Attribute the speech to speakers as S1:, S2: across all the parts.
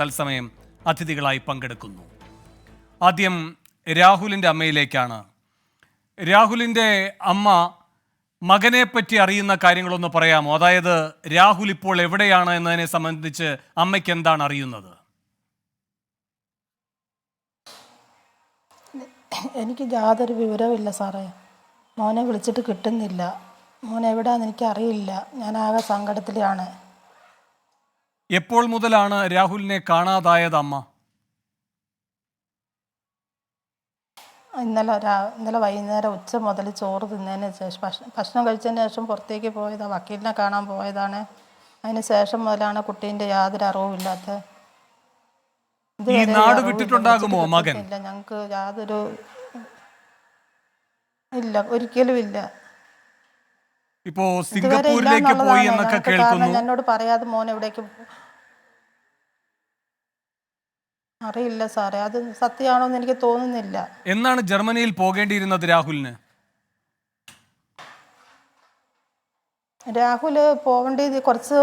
S1: തത്സമയം അതിഥികളായി പങ്കെടുക്കുന്നു. ആദ്യം രാഹുലിന്റെ അമ്മയിലേക്കാണ്. രാഹുലിന്റെ അമ്മ മകനെ പറ്റി അറിയുന്ന കാര്യങ്ങളൊന്ന് പറയാമോ? അതായത് രാഹുൽ ഇപ്പോൾ എവിടെയാണ് എന്നതിനെ സംബന്ധിച്ച് അമ്മയ്ക്ക് എന്താണ് അറിയുന്നത്?
S2: എനിക്ക് യാതൊരു വിവരവുമില്ല സാറേ. മോനെ വിളിച്ചിട്ട് കിട്ടുന്നില്ല. മോൻ എവിടെയാണെന്ന് എനിക്ക് അറിയില്ല ഞാൻ ആകെ സങ്കടത്തിലാണ്.
S1: എപ്പോൾ മുതലാണ് രാഹുലിനെ കാണാതായത് അമ്മ?
S2: ഇന്നലെ രാ ഇന്നലെ വൈകുന്നേരം ഉച്ച മുതൽ ചോറ് തിന്നതിന് ശേഷം ഭക്ഷണം ഭക്ഷണം കഴിച്ചതിന് ശേഷം പുറത്തേക്ക് പോയതാണ് വക്കീലിനെ കാണാൻ പോയതാണ്. അതിന് ശേഷം മുതലാണ് കുട്ടീന്റെ യാതൊരു അറിവുമില്ലാത്ത
S1: ഈ നാട് വിട്ടിട്ടുണ്ടാകുമോ മകൻ?
S2: ഇല്ല ഞങ്ങൾക്ക് യാതൊരു ഇല്ല ഒരിക്കലും ഇല്ല.
S1: ഇപ്പോ സിംഗപ്പൂരിലേക്ക് പോയി എന്നൊക്കെ കേൾക്കുന്നു.
S2: എന്നോട് പറയാതെ മോൻ എവിടേക്ക് അറിയില്ല സാറേ. അത് സത്യമാണോ എന്ന് എനിക്ക് തോന്നുന്നില്ല.
S1: എന്നാണ് ജർമ്മനിയിൽ പോകേണ്ടിയിരുന്നത് രാഹുലിന്?
S2: രാഹുൽ പോകേണ്ടി കുറച്ച്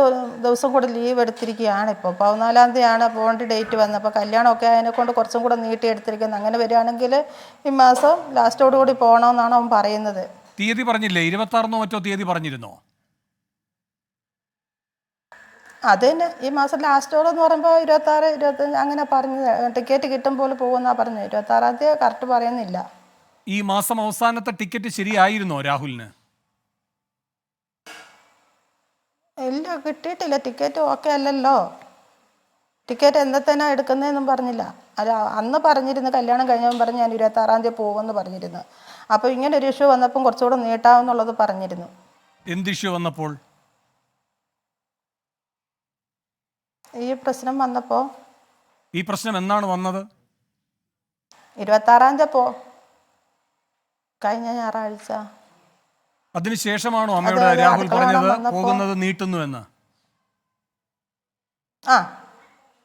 S2: ദിവസം കൂടെ ലീവ് എടുത്തിരിക്കുകയാണ് ഇപ്പോൾ. പതിനാലാം തീയതിയാണ് പോകേണ്ട ഡേറ്റ് വന്നത്. അപ്പോൾ കല്യാണമൊക്കെ അതിനെ കൊണ്ട് കുറച്ചും കൂടെ നീട്ടി എടുത്തിരിക്കുന്നത്. അങ്ങനെ വരികയാണെങ്കിൽ ഈ മാസം ലാസ്റ്റോടുകൂടി പോകണമെന്നാണ് അവൻ പറയുന്നത്.
S1: തീയതി പറഞ്ഞില്ലേ? ഇരുപത്തി ആറിനോ മറ്റോ തീയതി പറഞ്ഞിരുന്നോ?
S2: അത് തന്നെ. ഈ മാസം ലാസ്റ്റോടെ എന്ന് പറയുമ്പോൾ ഇരുപത്താറ് ഇരുപത്തഞ്ച് അങ്ങനെ പറഞ്ഞു ടിക്കറ്റ് കിട്ടും പോലെ പോകുന്നാ പറഞ്ഞു ഇരുപത്തി ഇരുപത്താറാം തീയതി കറക്റ്റ് പറയുന്നില്ല.
S1: ഈ മാസം അവസാനത്തെ ടിക്കറ്റ് ശരിയായിരുന്നോ രാഹുലിന്?
S2: ഇല്ല കിട്ടിയിട്ടില്ല. ടിക്കറ്റ് ഓക്കെ അല്ലല്ലോ. ടിക്കറ്റ് എന്നത്തേനാ എടുക്കുന്നതെന്നും പറഞ്ഞില്ല. അല്ല അന്ന് പറഞ്ഞിരുന്നു കല്യാണം കഴിഞ്ഞവൻ പറഞ്ഞ് ഞാൻ ഇരുപത്താറാം തീയതി പോകുമെന്ന് പറഞ്ഞിരുന്നു. അപ്പോൾ ഇങ്ങനെ ഒരു ഇഷ്യൂ വന്നപ്പം കുറച്ചുകൂടെ നീട്ടാമെന്നുള്ളത് പറഞ്ഞിരുന്നു.
S1: എന്ത് ഇഷ്യൂ വന്നപ്പോൾ?
S2: ഈ പ്രശ്നം വന്നപ്പോൾ
S1: ഈ പ്രശ്നം എന്നാണ് വന്നത്?
S2: ഇരുപത്താറാം തീയതി പോ. കഴിഞ്ഞ ഞായറാഴ്ച.
S1: അതിനുശേഷമാണോ അമ്മയോട്
S2: അതെ, അതെ,
S1: രാഹുൽ
S2: അടുക്കള
S1: പറഞ്ഞത്?
S2: കാണാൻ വന്നപ്പോ-
S1: പോകുന്നത് നീട്ടുന്നു എന്ന്.
S2: ആ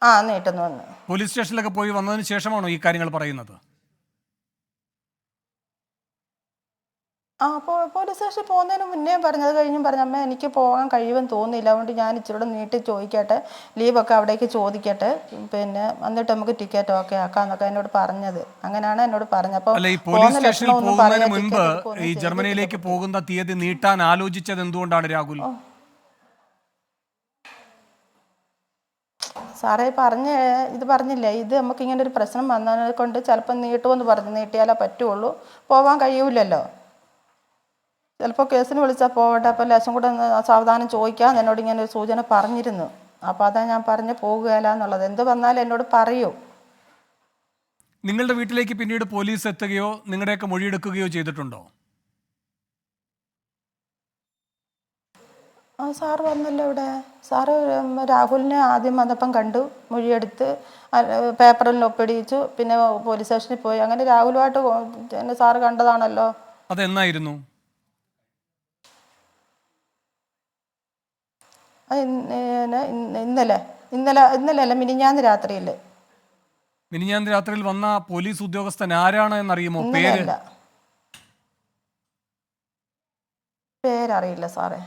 S2: ആ നീട്ടുന്നു വന്ന്
S1: പോലീസ് സ്റ്റേഷനിലൊക്കെ പോയി വന്നതിന് ശേഷമാണോ ഈ കാര്യങ്ങൾ പറയുന്നത്?
S2: ആ അപ്പോൾ പോലീസ് സ്റ്റേഷനിൽ പോകുന്നതിന് മുന്നേ പറഞ്ഞത് കഴിഞ്ഞും പറഞ്ഞു അമ്മ എനിക്ക് പോകാൻ കഴിയുമെന്ന് തോന്നുന്നില്ല. അതുകൊണ്ട് ഞാൻ ഇച്ചിരി നീട്ടി ചോദിക്കട്ടെ. ലീവൊക്കെ അവിടേക്ക് ചോദിക്കട്ടെ. പിന്നെ എന്നിട്ട് നമുക്ക് ടിക്കറ്റ് ഓക്കെ ആക്കാം എന്നൊക്കെ എന്നോട് പറഞ്ഞത്. അങ്ങനെയാണ് എന്നോട് പറഞ്ഞത്. അപ്പോൾ
S1: അല്ല ഈ പോലീസ് സ്റ്റേഷനിൽ പോകുന്നതിന് മുൻപ് ഈ ജർമ്മനിയിലേക്ക് പോകുന്ന തീയതി നീട്ടാൻ ആലോചിച്ചത് എന്തുകൊണ്ടാണ് രാഹുൽ?
S2: സാറേ പറഞ്ഞ ഇത് പറഞ്ഞില്ലേ? ഇത് നമുക്ക് ഇങ്ങനെ ഒരു പ്രശ്നം വന്നതിനെ കൊണ്ട് ചിലപ്പോൾ നീട്ടുമെന്ന് പറഞ്ഞു നീട്ടിയാലേ പറ്റുള്ളൂ. പോകാൻ കഴിയൂലല്ലോ. ചിലപ്പോൾ കേസിന് വിളിച്ചാൽ പോകട്ടെ അപ്പോൾ ലേശം കൂടെ ഒന്ന് സാവധാനം ചോദിക്കാം എന്നോട് ഇങ്ങനെ ഒരു സൂചന പറഞ്ഞിരുന്നു. അപ്പോൾ അതാ ഞാൻ പറഞ്ഞ് പോകുകയില്ല എന്നുള്ളത്. എന്ത് വന്നാലും എന്നോട് പറയൂ.
S1: നിങ്ങളുടെ വീട്ടിലേക്ക് പിന്നീട് പോലീസ് എത്തുകയോ നിങ്ങളുടെയൊക്കെ മൊഴിയെടുക്കുകയോ ചെയ്തിട്ടുണ്ടോ?
S2: ആ സാറ് വന്നല്ലോ ഇവിടെ. സാറ് രാഹുലിനെ ആദ്യം വന്നപ്പം കണ്ടു മൊഴിയെടുത്ത് പേപ്പറിൽ ഒപ്പിടിയിച്ചു പിന്നെ പോലീസ് സ്റ്റേഷനിൽ പോയി. അങ്ങനെ രാഹുലുമായിട്ട് എന്നെ സാറ് കണ്ടതാണല്ലോ.
S1: അതെന്നായിരുന്നു?
S2: ഇന്നലെ ഇന്നലെ ഇന്നലെ അല്ല മിനിഞ്ഞാന്ന് രാത്രിയിൽ
S1: മിനിഞ്ഞാന്ന് രാത്രിയിൽ വന്ന പോലീസ് ഉദ്യോഗസ്ഥൻ ആരാണ് എന്നറിയുമോ? പേര്?
S2: പേരറിയില്ല സാറേ.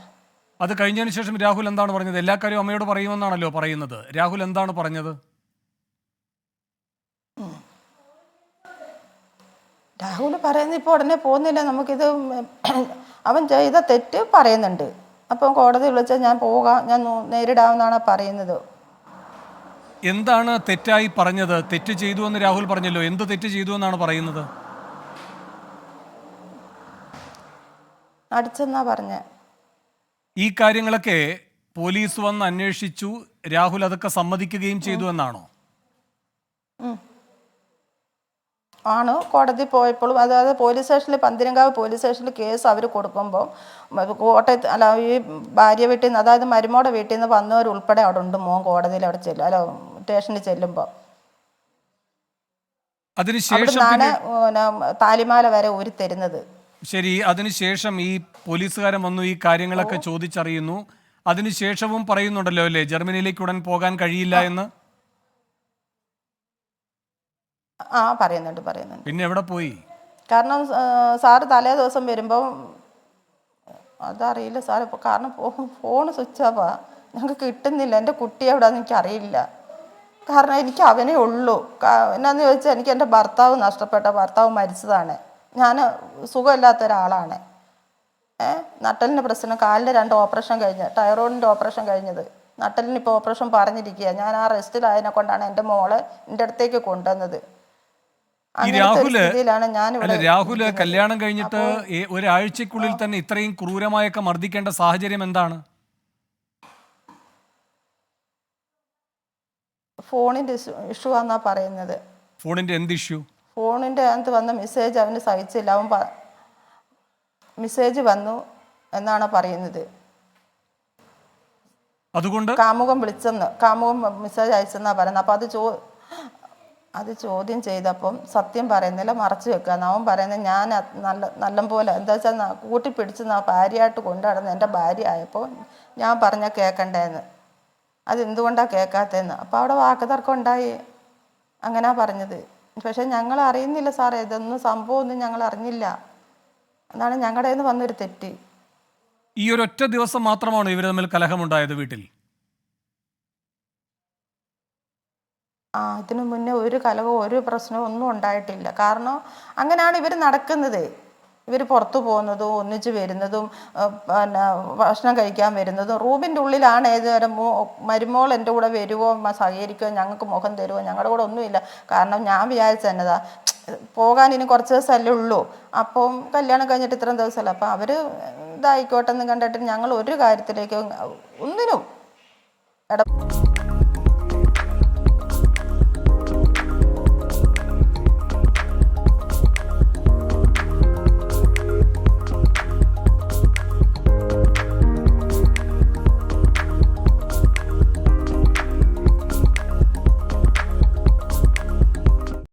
S1: അത് കഴിഞ്ഞതിന് ശേഷം രാഹുൽ എന്താണ് പറഞ്ഞത്? എല്ലാ കാര്യവും അമ്മയോട് പറയുമെന്നാണല്ലോ പറയുന്നത്. രാഹുൽ എന്താണ് പറഞ്ഞത്?
S2: രാഹുൽ പറയുന്നത് ഇപ്പോൾ ഉടനെ പോകുന്നില്ല. നമുക്കിത് അവൻ ചെയ്ത തെറ്റ് പറയുന്നുണ്ട്. അപ്പം കോടതി വിളിച്ചാൽ ഞാൻ പോകാം. ഞാൻ നേരിടാമെന്നാണ് പറയുന്നത്.
S1: എന്താണ് തെറ്റായി പറഞ്ഞത്? തെറ്റ് ചെയ്തു എന്ന് രാഹുൽ പറഞ്ഞല്ലോ. എന്ത് തെറ്റ് ചെയ്തു എന്നാണ് പറയുന്നത്?
S2: അടിച്ചെന്നാ പറഞ്ഞ.
S1: ഈ കാര്യങ്ങളൊക്കെ പോലീസ് വന്ന് അന്വേഷിച്ചു. രാഹുൽ അതൊക്കെ സമ്മതിക്കുകയും ചെയ്തു എന്നാണോ?
S2: ആണ്? കോടതി പോയപ്പോഴും അതായത് പോലീസ് സ്റ്റേഷനിൽ പന്തിരങ്കാവ് പോലീസ് സ്റ്റേഷനിൽ കേസ് അവർ കൊടുക്കുമ്പോൾ കോട്ടയത്ത് അല്ല ഈ ഭാര്യ വീട്ടിൽ നിന്ന് അതായത് മരുമോടെ വീട്ടിൽ നിന്ന് വന്നവരുൾപ്പെടെ അവിടെ ഉണ്ട് മോൻ കോടതിയിൽ അവിടെ ചെല്ലും അല്ല സ്റ്റേഷനിൽ ചെല്ലുമ്പോൾ
S1: അതിനുശേഷം
S2: അവിടുന്നാണ് പിന്നെ താലിമാല വരെ ഊരി തരുന്നത്.
S1: ശരി അതിനുശേഷം ഈ പോലീസുകാരൻ വന്നു ഈ കാര്യങ്ങളൊക്കെ ചോദിച്ചറിയുന്നു. അതിനുശേഷവും പറയുന്നുണ്ടല്ലോ അല്ലേ ജർമ്മനിയിലേക്ക് ഉടൻ പോകാൻ കഴിയില്ല എന്ന്?
S2: ആ പറയുന്നുണ്ട് പറയുന്നുണ്ട്.
S1: പിന്നെ എവിടെ പോയി?
S2: കാരണം സാറ് തലേ ദിവസം വരുമ്പോൾ അതറിയില്ല സാർ ഇപ്പോൾ കാരണം ഫോൺ സ്വിച്ച് ഓഫാ ഞങ്ങൾക്ക് കിട്ടുന്നില്ല. എന്റെ കുട്ടി എവിടെയാണെന്ന് എനിക്കറിയില്ല. കാരണം എനിക്ക് അവനേ ഉള്ളൂ. എന്നാന്ന് ചോദിച്ചാൽ എനിക്ക് എന്റെ ഭർത്താവ് നഷ്ടപ്പെട്ട ഭർത്താവ് മരിച്ചതാണ്. ഞാൻ സുഖമില്ലാത്ത ഒരാളാണ് ഏ നട്ടലിന് പ്രശ്നം കാലിന്റെ രണ്ട് ഓപ്പറേഷൻ കഴിഞ്ഞ് ടൈറോയിഡിന്റെ ഓപ്പറേഷൻ കഴിഞ്ഞത്. നട്ടലിന് ഇപ്പോൾ ഓപ്പറേഷൻ പറഞ്ഞിരിക്കുക ഞാൻ ആ റെസ്റ്റിലായതിനെ കൊണ്ടാണ് എന്റെ മോളെ എന്റെ അടുത്തേക്ക് കൊണ്ടുവന്നത്.
S1: ഈ
S2: രാഹുൽ
S1: അല്ല രാഹുൽ കല്യാണം കഴിഞ്ഞിട്ട് ഒരാഴ്ചക്കുള്ളിൽ തന്നെ ഇത്രയും ക്രൂരമായൊക്കെ മർദ്ദിക്കേണ്ട സാഹചര്യം എന്താണ്?
S2: ഫോണിന്റെ ഇഷ്യൂ ആന്നാ പറയുന്നത്.
S1: ഫോണിന്റെ എന്ത് ഇഷ്യൂ?
S2: ഫോണിന്റെ അകത്ത് വന്ന മെസ്സേജ് അവന് സഹിച്ചില്ല. അവൻ മെസ്സേജ് വന്നു എന്നാണ് പറയുന്നത്.
S1: അതുകൊണ്ട്?
S2: കാമുകം വിളിച്ചെന്ന് കാമുകം മെസ്സേജ് അയച്ചെന്നാ പറയുന്നത്. അപ്പൊ അത് ചോ അത് ചോദ്യം ചെയ്തപ്പം സത്യം പറയുന്നില്ല മറച്ചു വെക്കുക. അവൻ പറയുന്നത് ഞാൻ നല്ല നല്ല പോലെ എന്താ വെച്ചാൽ കൂട്ടിപ്പിടിച്ച് നാ ഭാര്യയായിട്ട് കൊണ്ടു നടന്ന് എന്റെ ഭാര്യ ആയപ്പോൾ ഞാൻ പറഞ്ഞ കേൾക്കണ്ടേന്ന് അതെന്തുകൊണ്ടാണ് കേൾക്കാത്തതെന്ന് അപ്പോൾ അവിടെ വാക്കുതർക്കം ഉണ്ടായി. അങ്ങനെ പറഞ്ഞത്. പക്ഷേ ഞങ്ങൾ അറിയുന്നില്ല സാറേ ഇതൊന്നും സംഭവമൊന്നും ഞങ്ങൾ അറിഞ്ഞില്ല. എന്നാണ് ഞങ്ങളുടെ നിന്ന് വന്നൊരു തെറ്റ്.
S1: ഈ ഒരൊറ്റ ദിവസം മാത്രമാണ് ഇവർ തമ്മിൽ കലഹമുണ്ടായത് വീട്ടിൽ?
S2: ആ ഇതിനു മുന്നേ ഒരു കലവോ ഒരു പ്രശ്നവും ഒന്നും ഉണ്ടായിട്ടില്ല. കാരണം അങ്ങനെയാണ് ഇവർ നടക്കുന്നത്. ഇവർ പുറത്തു പോകുന്നതും ഒന്നിച്ച് വരുന്നതും പിന്നെ ഭക്ഷണം കഴിക്കാൻ വരുന്നതും റൂമിന്റെ ഉള്ളിലാണ് ഏതുവരെ മോ മരുമോൾ എന്റെ കൂടെ വരുമോ സഹകരിക്കുമോ ഞങ്ങൾക്ക് മുഖം തരുമോ ഞങ്ങളുടെ കൂടെ ഒന്നുമില്ല. കാരണം ഞാൻ വിചാരിച്ച എന്നതാ. പോകാൻ ഇനി കുറച്ച് ദിവസമല്ലേ ഉള്ളൂ. അപ്പം കല്യാണം കഴിഞ്ഞിട്ട് ഇത്രയും ദിവസമല്ല? അപ്പം അവർ ഇതായിക്കോട്ടെ എന്ന് കണ്ടിട്ട് ഞങ്ങൾ ഒരു കാര്യത്തിലേക്ക് ഒന്നിനും ഇട